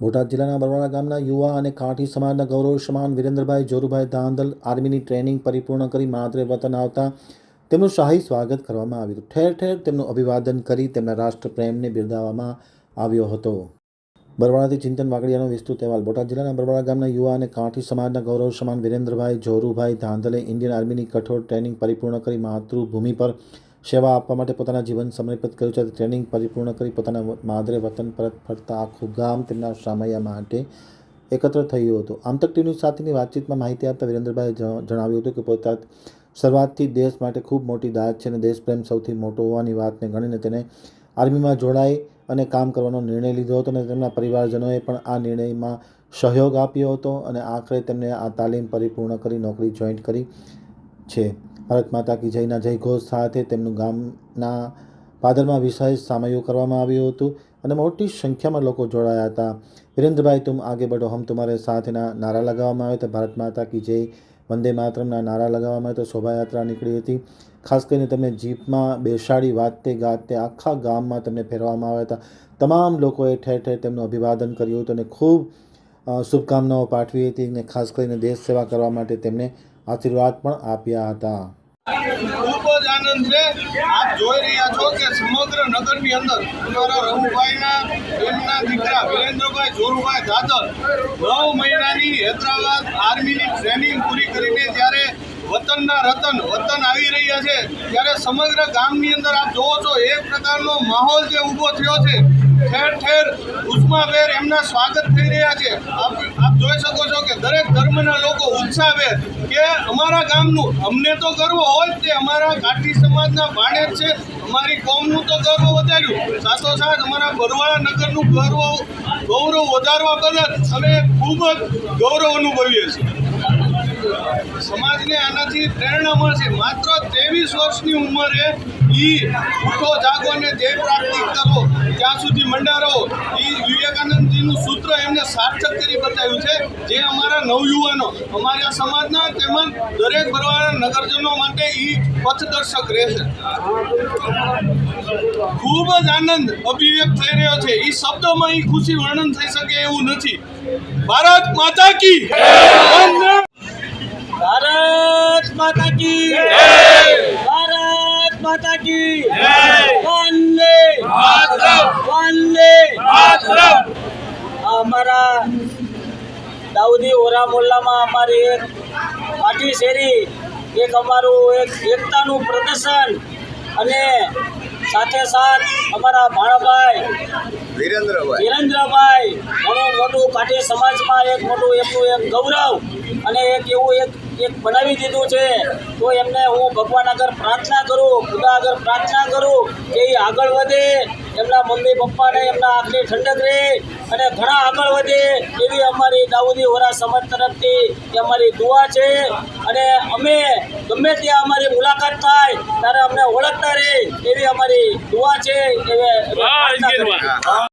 બોટાદ જિલ્લાના બરવાડા ગામના યુવા અને કાઠી સમાજના ગૌરવ સમાન વિરેન્દ્રભાઈ જોરુભાઈ ધાંધલ આર્મીની ટ્રેનિંગ પરિપૂર્ણ કરી માદરે વતન આવતા તેમનું શાહી સ્વાગત કરવામાં આવ્યું હતું. ઠેર ઠેર તેમનું અભિવાદન કરી તેમના રાષ્ટ્રપ્રેમને બિરદાવવામાં આવ્યો હતો. બરવાડાથી ચિંતન વાગડિયાનો વિસ્તૃત અહેવાલ. બોટાદ જિલ્લાના બરવાડા ગામના યુવા અને કાઠી સમાજના ગૌરવ સમાન વિરેન્દ્રભાઈ જોરુભાઈ ધાંધલે ઇન્ડિયન આર્મીની કઠોર ટ્રેનિંગ પરિપૂર્ણ કરી માતૃભૂમિ પર સેવા આપવા માટે પોતાના જીવન સમર્પિત કર્યું છે. ટ્રેનિંગ પરિપૂર્ણ કરી પોતાના માદરે વતન પરત ફરતા આખું ગામ તેમના સામૈયા માટે એકત્ર થયું હતું. આમતક ટીવી સાથેની વાતચીતમાં માહિતી આપતા વિરેન્દ્રભાઈએ જણાવ્યું હતું કે પોતા શરૂઆતથી દેશ માટે ખૂબ મોટી દાદ છે અને દેશપ્રેમ સૌથી મોટો હોવાની વાતને ગણીને તેને આર્મીમાં જોડાઈ અને કામ કરવાનો નિર્ણય લીધો હતો અને તેમના પરિવારજનોએ પણ આ નિર્ણયમાં સહયોગ આપ્યો હતો અને આખરે તેમને આ તાલીમ પરિપૂર્ણ કરી નોકરી જોઈન્ટ કરી છે. ભારત માતા કી જયના જયઘોષ સાથે તેમનું ગામના પાદરમાં વિશેષ સામયું કરવામાં આવ્યું હતું અને મોટી સંખ્યામાં લોકો જોડાયા હતા. વિરેન્દ્રભાઈ, તુમ આગે બઢો, હમ તુમારે સાથેના નારા લગાવવામાં આવ્યા હતા. ભારત માતા કી જય, વંદે માતરમના નારા લગાવવામાં આવ્યા હતા. શોભાયાત્રા નીકળી હતી. ખાસ કરીને તેમને જીપમાં બેસાડી, વાતે ગાતે આખા ગામમાં તેમને ફેરવામાં આવ્યા હતા. તમામ લોકોએ ઠેર ઠેર તેમનું અભિવાદન કર્યું હતું અને ખૂબ શુભકામનાઓ પાઠવી હતી અને ખાસ કરીને દેશ સેવા કરવા માટે તેમને આશીર્વાદ પણ આપ્યા હતા. ખૂબ જ આનંદ છે. આપ જોઈ રહ્યા છો કે સમગ્ર નગરની અંદર અમારા રઘુભાઈના એમના દીકરા વિરેન્દ્રભાઈ જોરુભાઈ નવ મહિનાની હૈદરાબાદ આર્મીની ટ્રેનિંગ પૂરી કરીને જ્યારે વતનના રતન, વતન આવી રહ્યા છે, ત્યારે સમગ્ર ગામની અંદર આપ જોવો છો, એક પ્રકારનો માહોલ જે ઊભો થયો છે. ઠેર ઠેર ઉષ્માભેર એમના સ્વાગત થઈ રહ્યા છે. આપ આપ જોઈ શકો છો કે દરેક ધર્મના લોકો ઉત્સાહભેર કે અમારા ગામનું અમને તો ગર્વ હોય તે અમારા કાઠી સમાજના ભાણેજ છે. અમારી કોમનું તો ગર્વ વધાર્યું. સાથોસાથ અમારા બરવાળા નગરનું ગર્વ ગૌરવ વધારવા બદલ અમે ખૂબ જ ગૌરવ અનુભવીએ છીએ. સમાજને આનાથી પ્રેરણા મળશે. માત્ર ત્રેવીસ વર્ષની ઉંમરે ઈ ઉઠો, જાગો અને ધ્યેય પ્રાપ્તિ કરો. ત્યાં સુધી મંડા રહો. ઈ વિવેકાનંદજીનું સૂત્ર એમને સાર્થક કરી બતાવ્યું છે. જે અમારા નવયુવાનો, અમારા સમાજના તેમજ દરેક ભરવાના નગરજનો માટે ઈ પથદર્શક રહેશે. ખૂબ જ આનંદ અભિવ્યક્ત થઈ રહ્યો છે. ઈ શબ્દોમાં ઈ ખુશી વર્ણન થઈ શકે એવું નથી. ભારત માતા કી ભારત માતા કી ભારત માતા કી વંદે વંદે અમારા દાઉદી ઓરા મોલ્લામાં અમારી એક પાટી શેરી એક અમારું એક એકતાનું પ્રદર્શન અને સાથે સાથ અમારા ભાણાભાઈ વિરેન્દ્રભાઈ. વિરેન્દ્રભાઈ ઘણું મોટું કાઠી સમાજમાં એક મોટું એમનું એક ગૌરવ અને એક એવું એક એક બનાવી દીધું છે. તો એમને હું ભગવાન આગળ પ્રાર્થના કરું, ખુદા આગળ પ્રાર્થના કરું કે એ આગળ વધે, એમના મમ્મી પપ્પાને એમના આંખની ઠંડક રહે અને ઘણા આગળ વધે એવી અમારી દાઉદી વરા સમાજ તરફથી એ અમારી દુઆ છે. અને અમે ગમે ત્યાં અમારી મુલાકાત થાય ત્યારે અમને ઓળખતા રહે એવી અમારી દુઆ છે. એવી.